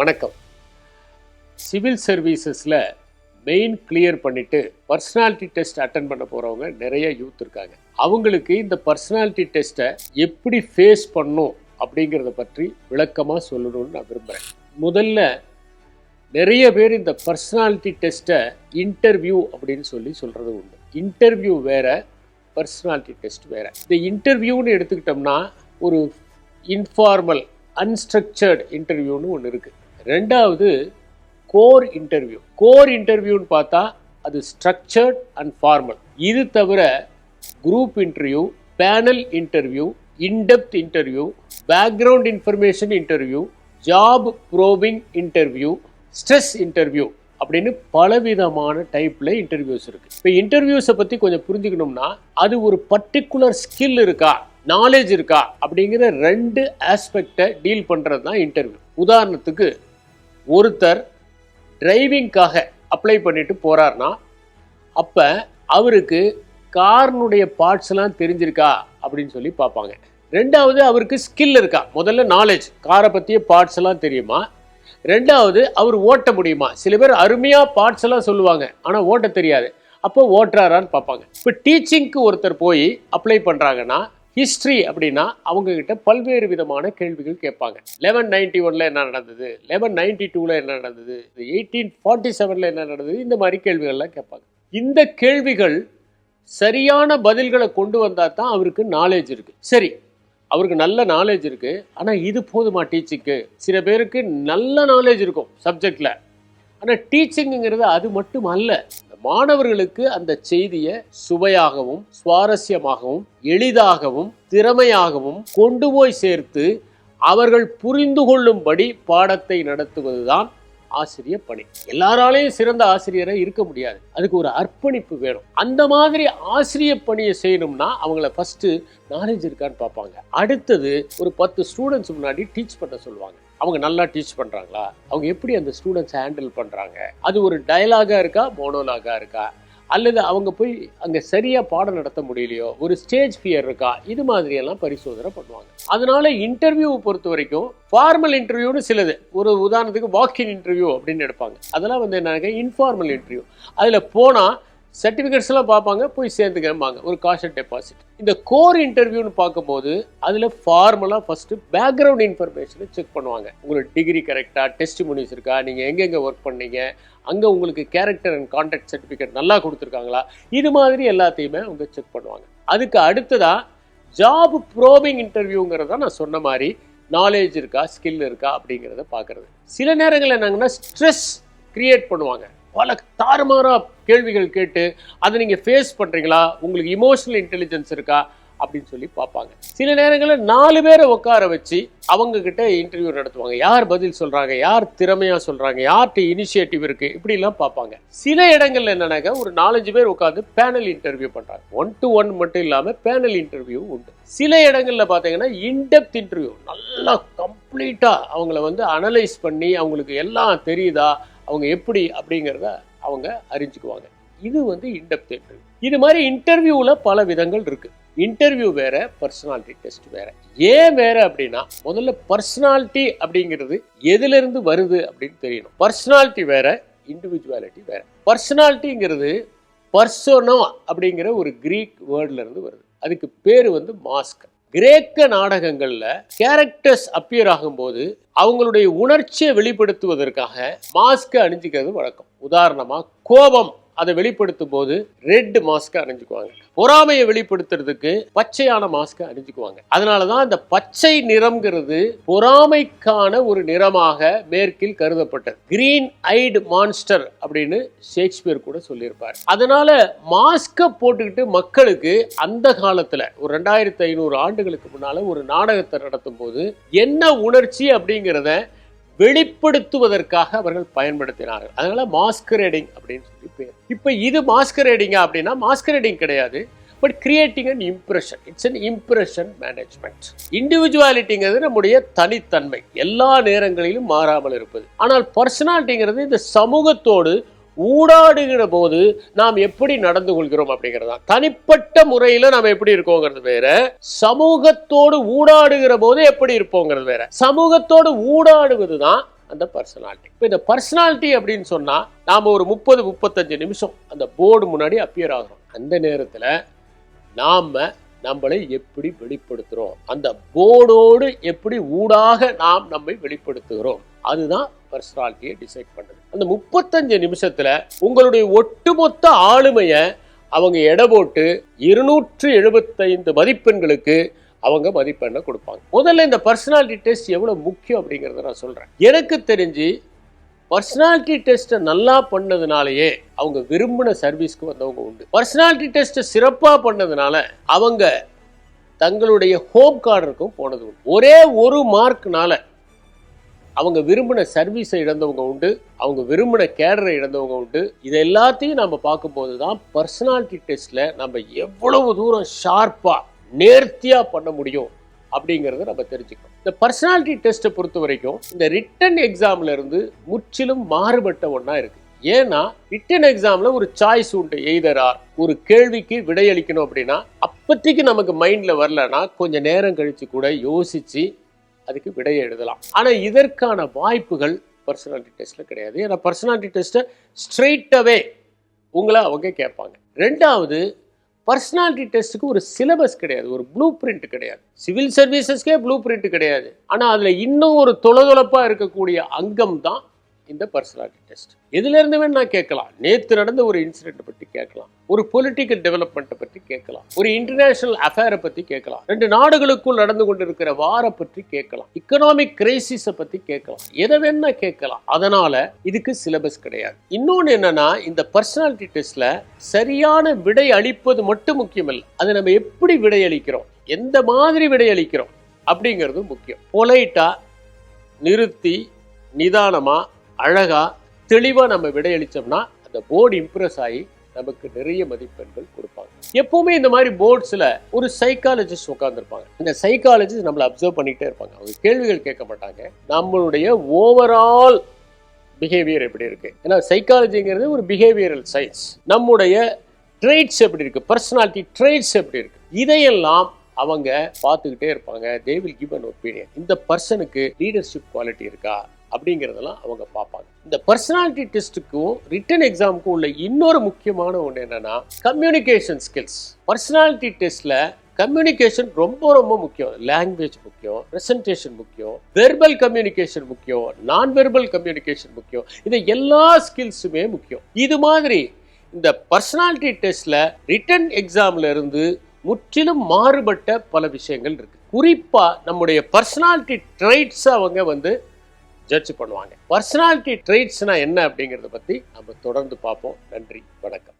வணக்கம். சிவில் சர்வீசஸில் main clear பண்ணிவிட்டு பர்சனாலிட்டி டெஸ்ட் அட்டன் பண்ண போகிறவங்க நிறைய யூத் இருக்காங்க. அவங்களுக்கு இந்த பர்சனாலிட்டி டெஸ்ட்டை எப்படி ஃபேஸ் பண்ணும் அப்படிங்கிறத பற்றி விளக்கமாக சொல்லணும்னு நான் விரும்புகிறேன் முதல்ல நிறைய பேர் இந்த பர்சனாலிட்டி டெஸ்ட்டை இன்டர்வியூ அப்படின்னு சொல்லி சொல்கிறது உண்டு. இன்டர்வியூ வேற பர்சனாலிட்டி டெஸ்ட் வேறு. இந்த இன்டர்வியூன்னு எடுத்துக்கிட்டோம்னா ஒரு இன்ஃபார்மல் அன்ஸ்ட்ரக்சர்டு இன்டர்வியூன்னு ஒன்று இருக்குது ரெண்டாவது கோர் இன்டர்வியூ கோர் இன்டர்வியூன்னு பார்த்தா அது ஸ்ட்ரக்சர்ட் அண்ட் ஃபார்மல் இது தவிர group interview panel interview in depth interview background information interview job probing interview stress interview அப்படின்னு பலவிதமான டைப்பில் இன்டர்வியூஸ் இருக்குது இப்போ இன்டர்வியூஸை பற்றி கொஞ்சம் புரிஞ்சுக்கணும்னா அது ஒரு பர்டிகுலர் ஸ்கில் இருக்கா நாலேஜ் இருக்கா அப்படிங்கிற ரெண்டு ஆஸ்பெக்டை டீல் பண்ணுறது தான் இன்டர்வியூ உதாரணத்துக்கு ஒருத்தர் டிரைவிங்காக அப்ளை பண்ணிட்டு போகிறார்னா அப்போ அவருக்கு கார்னுடைய பார்ட்ஸ் எல்லாம் தெரிஞ்சிருக்கா அப்படின்னு சொல்லி பார்ப்பாங்க. ரெண்டாவது அவருக்கு ஸ்கில் இருக்கா? முதல்ல நாலேஜ் காரை பற்றிய பார்ட்ஸ் எல்லாம் தெரியுமா? ரெண்டாவது அவர் ஓட்ட முடியுமா? சில பேர் அருமையாக பார்ட்ஸ் எல்லாம் சொல்லுவாங்க ஆனால் ஓட்ட தெரியாது. அப்போ ஓட்டுறாரான்னு பார்ப்பாங்க. இப்போ டீச்சிங்க்கு ஒருத்தர் போய் அப்ளை பண்ணுறாங்கன்னா ஹிஸ்ட்ரி அப்படின்னா அவங்கக்கிட்ட பல்வேறு விதமான கேள்விகள் கேட்பாங்க. லெவன் நைன்டி ஒன்ல என்ன நடந்தது? லெவன் நைன்டி டூவில் என்ன நடந்தது? எயிட்டீன் ஃபார்ட்டி செவனில் என்ன நடந்தது? இந்த மாதிரி கேள்விகள்லாம் கேட்பாங்க. இந்த கேள்விகள் சரியான பதில்களை கொண்டு வந்தால் தான் அவருக்கு நாலேஜ் இருக்குது சரி அவருக்கு நல்ல நாலேஜ் இருக்குது ஆனால் இது போதுமா டீச்சிங்க்கு சில பேருக்கு நல்ல நாலேஜ் இருக்கும் சப்ஜெக்டில் ஆனால் டீச்சிங்குங்கிறது அது மட்டும் அல்ல. மாணவர்களுக்கு அந்த செய்தியை சுவையாகவும் சுவாரஸ்யமாகவும் எளிதாகவும் திறமையாகவும் கொண்டு போய் சேர்த்து அவர்கள் புரிந்து கொள்ளும்படி பாடத்தை நடத்துவதுதான் ஆசிரியர் பணி. எல்லாராலையும் சிறந்த ஆசிரியரை இருக்க முடியாது. அதுக்கு ஒரு அர்ப்பணிப்பு வேணும். அந்த மாதிரி ஆசிரியர் பணியை செய்யணும்னா அவங்கள ஃபர்ஸ்ட் நாலேஜ் இருக்கான்னு பார்ப்பாங்க. அடுத்தது ஒரு பத்து ஸ்டூடெண்ட்ஸ் முன்னாடி டீச் பண்ண சொல்லுவாங்க. அவங்க நல்லா டீச் பண்ணுறாங்களா அவங்க எப்படி அந்த ஸ்டூடெண்ட்ஸ் ஹேண்டில் பண்ணுறாங்க அது ஒரு டயலாகா இருக்கா? மோனோலாகா இருக்கா? அல்லது அவங்க போய் அங்கே சரியாக பாடம் நடத்த முடியலையோ ஒரு ஸ்டேஜ் ஃபியர் இருக்கா இது மாதிரியெல்லாம் பரிசோதனை பண்ணுவாங்க. அதனால இன்டர்வியூவை பொறுத்த வரைக்கும் ஃபார்மல் இன்டர்வியூன்னு சிலது. ஒரு உதாரணத்துக்கு வாக்கின் இன்டர்வியூ அப்படின்னு எடுப்பாங்க. அதெல்லாம் வந்து என்னங்க இன்ஃபார்மல் இன்டர்வியூ அதில் போனால் சர்டிஃபிகேட்ஸ் எல்லாம் பார்ப்பாங்க போய் சேர்ந்துக்கிறம்பாங்க. ஒரு காஷன் டெபாசிட் இந்த கோர் இன்டர்வியூன்னு பார்க்கும்போது அதில் ஃபார்மலாக ஃபஸ்ட்டு பேக்ரவுண்ட் இன்ஃபர்மேஷனை செக் பண்ணுவாங்க. உங்களுக்கு டிகிரி கரெக்டாக டெஸ்ட் முனிஸ் இருக்கா நீங்கள் எங்கெங்கே ஒர்க் பண்ணீங்க அங்கே உங்களுக்கு கேரக்டர் அண்ட் கான்டாக்ட் சர்டிஃபிகேட் நல்லா கொடுத்துருக்காங்களா இது மாதிரி எல்லாத்தையுமே அவங்க செக் பண்ணுவாங்க. அதுக்கு அடுத்ததாக ஜாப் ப்ரோபிங் இன்டர்வியூங்கிறத நான் சொன்ன மாதிரி நாலேஜ் இருக்கா ஸ்கில் இருக்கா அப்படிங்கிறத பார்க்குறது. சில நேரங்களில் என்னங்கன்னா ஸ்ட்ரெஸ் க்ரியேட் பண்ணுவாங்க. பல தாறுமாறாக கேள்விகள் கேட்டு அதை நீங்கள் ஃபேஸ் பண்ணுறீங்களா உங்களுக்கு இமோஷனல் இன்டெலிஜென்ஸ் இருக்கா? அப்படின்னு சொல்லி பார்ப்பாங்க. சில நேரங்களில் நாலு பேரை உட்கார வச்சு அவங்க கிட்ட இன்டர்வியூ நடத்துவாங்க. யார் பதில் சொல்றாங்க? யார் திறமையா சொல்றாங்க? யார்கிட்ட இனிஷியேட்டிவ் இருக்கு? இப்படிலாம் பார்ப்பாங்க. சில இடங்கள்ல என்னன்னாக்க ஒரு நாலஞ்சு பேர் உட்காந்து பேனல் இன்டர்வியூ பண்றாங்க. ஒன் டு ஒன் மட்டும் இல்லாம பேனல் இன்டர்வியூ உண்டு. சில இடங்கள்ல பாத்தீங்கன்னா இன்டெப்த் இன்டர்வியூ நல்லா கம்ப்ளீட்டா அவங்கள வந்து அனலைஸ் பண்ணி அவங்களுக்கு எல்லாம் தெரியுதா? அவங்க எப்படி? அப்படிங்கிறத அவங்க அறிஞ்சுக்குவாங்க. இது வந்து இன்டெப்த் இன்டர்வியூ இது மாதிரி இன்டர்வியூவில் பல விதங்கள் இருக்குது இன்டர்வியூ வேற பர்சனாலிட்டி டெஸ்ட் வேற. ஏன் வேற அப்படின்னா முதல்ல பர்சனாலிட்டி அப்படிங்கிறது எதுலேருந்து வருது அப்படின்னு தெரியணும். பர்சனாலிட்டி வேற இண்டிவிஜுவாலிட்டி வேற. பர்சனாலிட்டிங்கிறது பர்சோனோ அப்படிங்கிற ஒரு கிரீக் வேர்ட்லேருந்து வருது. அதுக்கு பேர் வந்து மாஸ்க் கிரேக்க நாடகங்கள்ல கேரக்டர்ஸ் அப்பியர் ஆகும்போது அவங்களுடைய உணர்ச்சியை வெளிப்படுத்துவதற்காக மாஸ்க்கை அணிஞ்சிக்கிறது வழக்கம். உதாரணமா கோபம். அதை வெளிப்படுத்தும் போது ரெட் மாஸ்க் அணிஞ்சுக்குவாங்க. பொறாமையை வெளிப்படுத்துறதுக்கு பச்சையான மாஸ்க் அணிஞ்சுக்குவாங்க. அதனாலதான் இந்த பச்சை நிறம்ங்கிறது பொறாமைக்கான ஒரு நிறமாக மேற்கில் கருதப்பட்டது. கிரீன் ஐடு மான்ஸ்டர் அப்படின்னு ஷேக்ஸ்பியர் கூட சொல்லியிருப்பார். அதனால மாஸ்கை போட்டுக்கிட்டு மக்களுக்கு அந்த காலத்துல ஒரு ரெண்டாயிரத்தி ஐநூறு ஆண்டுகளுக்கு முன்னால ஒரு நாடகத்தை நடத்தும் போது என்ன உணர்ச்சி அப்படிங்கிறத வெளிப்படுத்துவதற்காக அவர்கள் பயன்படுத்தினார்கள். அதனால மாஸ்கரேடிங் அப்படின்னு சொல்லி பேர் இப்போ இது மாஸ்கரேடிங்க அப்படின்னா மாஸ்கரேடிங் கிடையாது. But creating and impression it's an impression management இண்டிவிஜுவாலிட்டிங்கிறது நம்முடைய தனித்தன்மை. எல்லா நேரங்களிலும் மாறாமல் இருப்பது. ஆனால் பர்சனாலிட்டிங்கிறது இந்த சமூகத்தோடு ஊடாடுகிற போது நாம் எப்படி நடந்து கொள்கிறோம் அப்படிங்கிறது தான். தனிப்பட்ட முறையில நாம் எப்படி இருக்கோங்கிறது வேற. சமூகத்தோடு ஊடாடுகிற போது எப்படி இருப்போங்கிறது வேற. சமூகத்தோடு ஊடாடுவது தான் அந்த பர்சனாலிட்டி இப்போ இந்த பர்சனாலிட்டி அப்படின்னு சொன்னால் நாம் ஒரு முப்பது முப்பத்தஞ்சு நிமிஷம் அந்த போர்டு முன்னாடி அப்பியர் ஆகிறோம். அந்த நேரத்தில் நாம் நம்மளை எப்படி வெளிப்படுத்துகிறோம் அந்த போர்டோடு எப்படி ஊடாக நாம் நம்மை வெளிப்படுத்துகிறோம்? அதுதான் பர்சனாலிட்டியை டிசைட் பண்ணுது அந்த முப்பத்தஞ்சு நிமிஷத்தில் உங்களுடைய ஒட்டுமொத்த ஆளுமையை அவங்க எடை போட்டு இருநூற்று எழுபத்தைந்து மதிப்பெண்களுக்கு அவங்க மதிப்பெண்ணை கொடுப்பாங்க. முதல்ல இந்த பர்சனாலிட்டி டெஸ்ட் எவ்வளோ முக்கியம் அப்படிங்கிறத நான் சொல்கிறேன் எனக்கு தெரிஞ்சு பர்சனாலிட்டி டெஸ்ட்டை நல்லா பண்ணதுனாலயே அவங்க விரும்பின சர்வீஸ்க்கு வந்தவங்க உண்டு. பர்சனாலிட்டி டெஸ்ட்டை சிறப்பாக பண்ணதுனால அவங்க தங்களுடைய ஹோம் கார்டருக்கும் போனது உண்டு. ஒரே ஒரு மார்க்னால அவங்க விரும்பின சர்வீஸை இழந்தவங்க உண்டு அவங்க விரும்பின கேடரை இழந்தவங்க உண்டு. இது எல்லாத்தையும் நம்ம பார்க்கும்போது தான் பர்சனாலிட்டி டெஸ்ட்டில் நம்ம எவ்வளவு தூரம் ஷார்ப்பாக நேர்த்தியாக பண்ண முடியும் அப்படிங்கிறத நம்ம தெரிஞ்சுக்கணும். இந்த பர்சனாலிட்டி டெஸ்ட்டை பொறுத்த வரைக்கும் இந்த ரிட்டன் எக்ஸாம்ல இருந்து முற்றிலும் மாறுபட்ட ஒன்றா இருக்கு. ஏன்னா ரிட்டன் எக்ஸாம்ல ஒரு சாய்ஸ் உண்டு எய்தரா ஒரு கேள்விக்கு விடையளிக்கணும் அப்படின்னா அப்போதைக்கு நமக்கு மைண்ட்ல வரலன்னா கொஞ்சம் நேரம் கழிச்சு கூட யோசிச்சு அதுக்கு விடையை எழுதலாம். ஆனால் இதற்கான வாய்ப்புகள் பர்சனாலிட்டி டெஸ்ட்டில் கிடையாது. ஏன்னா பர்சனாலிட்டி டெஸ்ட்டை ஸ்ட்ரெயிட்டாகவே உங்களை அவங்க கேட்பாங்க. ரெண்டாவது பர்சனாலிட்டி டெஸ்ட்டுக்கு ஒரு சிலபஸ் கிடையாது ஒரு ப்ளூ பிரிண்ட் கிடையாது. சிவில் சர்வீசஸ்க்கே ப்ளூ பிரிண்ட் கிடையாது. ஆனால் அதில் இன்னும் ஒரு தொலைதொலப்பாக இருக்கக்கூடிய அங்கம் தான் இந்த பர்சனாலிட்டி டெஸ்ட் இதுலேருந்து இருந்து நான் கேட்கலாம். நேற்று நடந்த ஒரு இன்சிடென்ட் பற்றி கேட்கலாம். ஒரு பொலிட்டிக்கல் டெவலப்மெண்ட்டை பற்றி கேட்கலாம். ஒரு இன்டர்நேஷனல் அஃபேரை பற்றி கேட்கலாம். ரெண்டு நாடுகளுக்குள் நடந்து கொண்டிருக்கிற வாரை பற்றி கேட்கலாம். இக்கனாமிக் கிரைசிஸை பற்றி கேட்கலாம். எதை வேணா கேட்கலாம். அதனால இதுக்கு சிலபஸ் கிடையாது. இன்னொன்று என்னன்னா இந்த பர்சனாலிட்டி டெஸ்ட்ல சரியான விடை அளிப்பது மட்டும் முக்கியமல்ல. அதை நம்ம எப்படி விடை அளிக்கிறோம்? எந்த மாதிரி விடை அளிக்கிறோம்? அப்படிங்கிறது முக்கியம். பொலைட்டா நிறுத்தி நிதானமாக அழகாக தெளிவாக நம்ம விடையளித்தோம்னா அந்த போர்டு இம்ப்ரெஸ் ஆகி நமக்கு நிறைய மதிப்பெண்கள் கொடுப்பாங்க. எப்பவுமே இந்த மாதிரி போர்ட்ஸில் ஒரு சைக்காலஜிஸ்ட் உட்காந்துருப்பாங்க இந்த சைக்காலஜிஸ்ட் நம்மளை அப்சர்வ் பண்ணிக்கிட்டே இருப்பாங்க. அவங்க கேள்விகள் கேட்க மாட்டாங்க. நம்மளுடைய ஓவரால் பிஹேவியர் எப்படி இருக்கு? ஏன்னா சைக்காலஜிங்கிறது ஒரு பிஹேவியரல் சயின்ஸ் நம்முடைய ட்ரேட்ஸ் எப்படி இருக்கு? பர்சனாலிட்டி ட்ரேட்ஸ் எப்படி இருக்கு? இதையெல்லாம் அவங்க பார்த்துக்கிட்டே இருப்பாங்க. They will give an opinion இந்த பர்சனுக்கு லீடர்ஷிப் குவாலிட்டி இருக்கா? அப்படிங்கிறதெல்லாம் அவங்க பார்ப்பாங்க. இந்த பர்சனாலிட்டி டெஸ்ட்டுக்கும் ரிட்டன் எக்ஸாமுக்கும் உள்ள இன்னொரு முக்கியமான ஒன்று என்னன்னா கம்யூனிகேஷன் ஸ்கில்ஸ் பர்சனாலிட்டி டெஸ்ட்ல கம்யூனிகேஷன் ரொம்ப ரொம்ப முக்கியம். லாங்குவேஜ் முக்கியம் ப்ரெசன்டேஷன் முக்கியம் வெர்பல் கம்யூனிகேஷன் முக்கியம் நான் வெர்பல் கம்யூனிகேஷன் முக்கியம். இந்த எல்லா ஸ்கில்ஸுமே முக்கியம். இது மாதிரி இந்த பர்சனாலிட்டி டெஸ்ட்ல ரிட்டன் எக்ஸாம்ல இருந்து முற்றிலும் மாறுபட்ட பல விஷயங்கள் இருக்கு. குறிப்பாக நம்முடைய பர்சனாலிட்டி ட்ரைட்ஸ் அவங்க வந்து ஜட்ஜ் பண்ணுவாங்க. பர்சனாலிட்டி ட்ரைட்ஸ்னா என்ன அப்படிங்கிறத பத்தி நம்ம தொடர்ந்து பார்ப்போம். நன்றி வணக்கம்.